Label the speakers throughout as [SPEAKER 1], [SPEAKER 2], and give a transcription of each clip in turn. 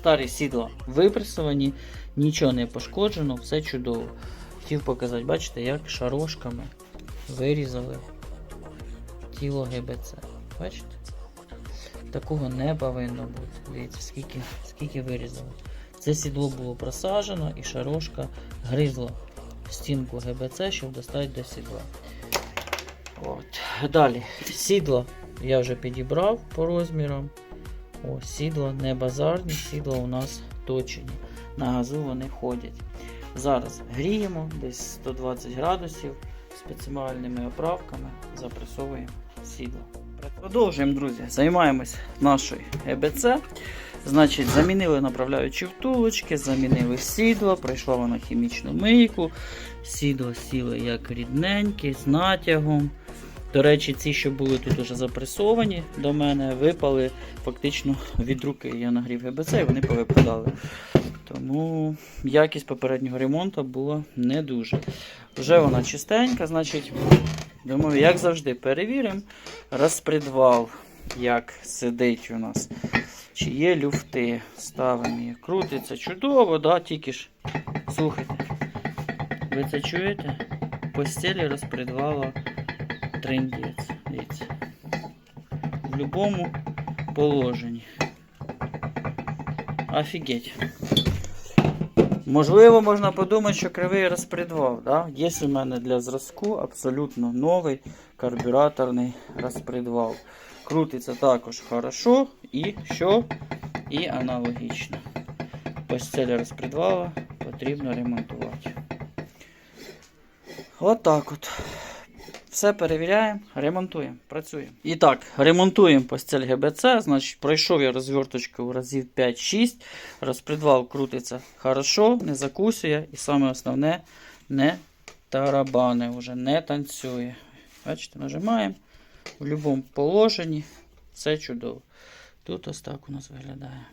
[SPEAKER 1] Старі сідла випресовані, нічого не пошкоджено, все чудово. Хотів показати, бачите, як шарошками вирізали тіло ГБЦ. Бачите? Такого не повинно бути. Дивіться, скільки, скільки вирізали. Це сідло було просажено і шарошка гризла стінку ГБЦ, щоб достати до сідла. От. Далі. Сідло я вже підібрав по розмірам. О, сідла не базарні, сідла у нас точені. На газу вони ходять. Зараз гріємо десь 120 градусів спеціальними оправками, запресовуємо сідло. Продовжуємо, друзі. Займаємось нашою ЕБЦ. Значить, замінили направляючі втулочки, замінили сідло, пройшла вона хімічну мийку. Сідло сіли як рідненькі, з натягом. До речі, ці, що були тут уже запресовані до мене, випали фактично від руки. Я нагрів ГБЦ і вони повипадали. Тому якість попереднього ремонту була не дуже. Вже вона чистенька, значить, думаю, як завжди, перевіримо розпредвал, як сидить у нас. Чи є люфти, ставимо її. Крутиться чудово, да, тільки ж. Слухайте. Ви це чуєте? Постелі розпредвала трендець. Дивіться. В будь-якому положенні. Офігеть. Можливо, можна подумати, що кривий розпредвал. Да? Є у мене для зразку абсолютно новий карбюраторний розпредвал. Крутиться також хорошо і що? І аналогічно. Постель розпредвала потрібно ремонтувати. Отак от. Все перевіряємо, ремонтуємо, працюємо. І так, ремонтуємо постель ГБЦ. Значить, пройшов я розверточку разів 5-6. Розпредвал крутиться хорошо, не закусує. І саме основне, не тарабане вже, не танцює. Бачите, нажимаємо в будь-якому положенні. Все чудово. Тут ось так у нас виглядає.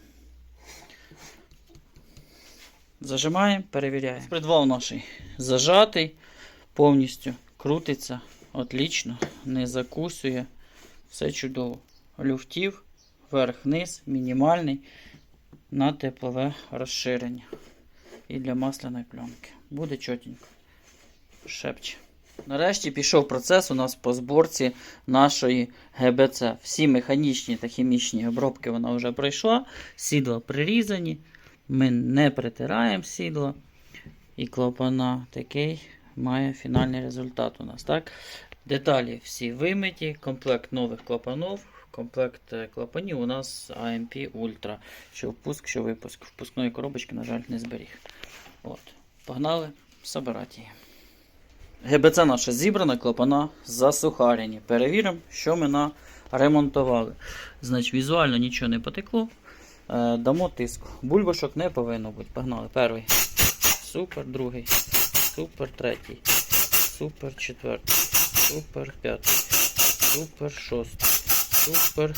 [SPEAKER 1] Зажимаємо, перевіряємо. Розпредвал наш зажатий, повністю крутиться. Отлично, не закусує. Все чудово. Люфтів, верх-низ, мінімальний на теплове розширення. І для масляної пленки. Буде чотенько. Шепче. Нарешті пішов процес у нас по зборці нашої ГБЦ. Всі механічні та хімічні обробки вона вже пройшла. Сідла прирізані. Ми не притираємо сідло. І клапана такий має фінальний результат у нас. так? Деталі всі вимиті, комплект нових клапанів. Комплект е, клапанів у нас AMP Ultra. Що впуск, що випуск. Впускної коробочки, на жаль, не зберіг. От. Погнали собирати її. ГБЦ наша зібрана, клапана засухарені. Перевіримо, що ми наремонтували. Значить, візуально нічого не потекло. Е, дамо тиску. Бульбашок не повинно бути. Погнали. Перший. Супер, другий. Супер, третій. Супер, четвертий. Супер, п'ятий. Супер, шостий. Супер.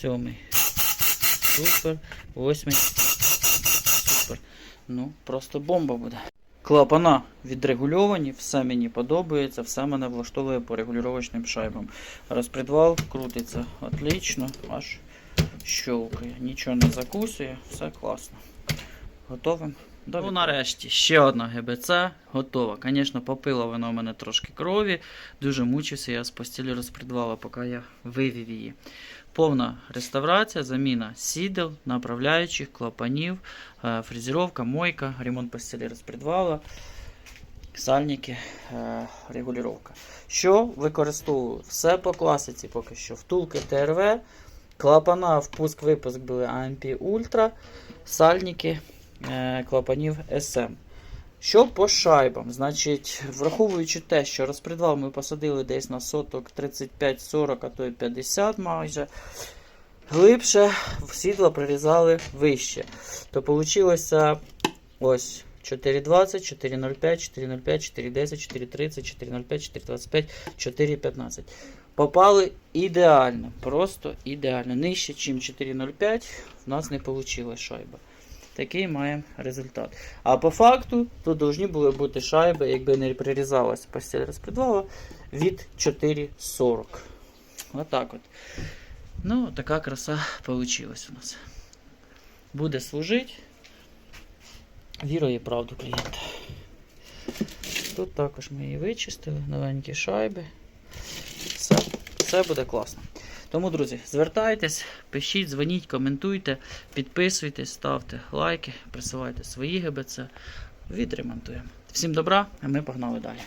[SPEAKER 1] Сьомий. Супер. Восьмий. Супер. Ну, просто бомба буде. Клапана відрегульовані, все мені подобається, все мене влаштовує по регулювачним шайбам. Розпредвал крутиться отлично, аж щелкає. Нічого не закусує, все класно. Готовим? Ну, нарешті, ще одна ГБЦ готова. Звісно, попила вона у мене трошки крові. Дуже мучився я з постілі розпредвала, поки я вивів її. Повна реставрація, заміна сідел, направляючих, клапанів, е, фрезеровка, мойка, ремонт постелі розпредвала, сальники, е, регулювання. Що використовую? Все по класиці поки що. Втулки ТРВ, клапана, впуск-випуск були AMP Ultra, сальники клапанів SM. Що по шайбам? Значить, враховуючи те, що розпредвал ми посадили десь на соток 35-40, а то й 50 майже. Глибше в сідло прирізали вище. То вийшло ось 4,20, 4,05, 4,05, 4,10, 4,30, 4,05, 4,25, 4,15. Попали ідеально, просто ідеально. Нижче, ніж 4,05 в нас не вийшла шайба. Такий маємо результат. А по факту тут повинні були бути шайби, якби не прирізалась постіль розпредвала, від 4,40. Отак от. Ну, така краса вийшла у нас. Буде служити. Вірою і правду клієнта. Тут також ми її вичистили, новенькі шайби. Все, все буде класно. Тому, друзі, звертайтесь, пишіть, дзвоніть, коментуйте, підписуйтесь, ставте лайки, присилайте свої ГБЦ. Відремонтуємо. Всім добра, а ми погнали далі.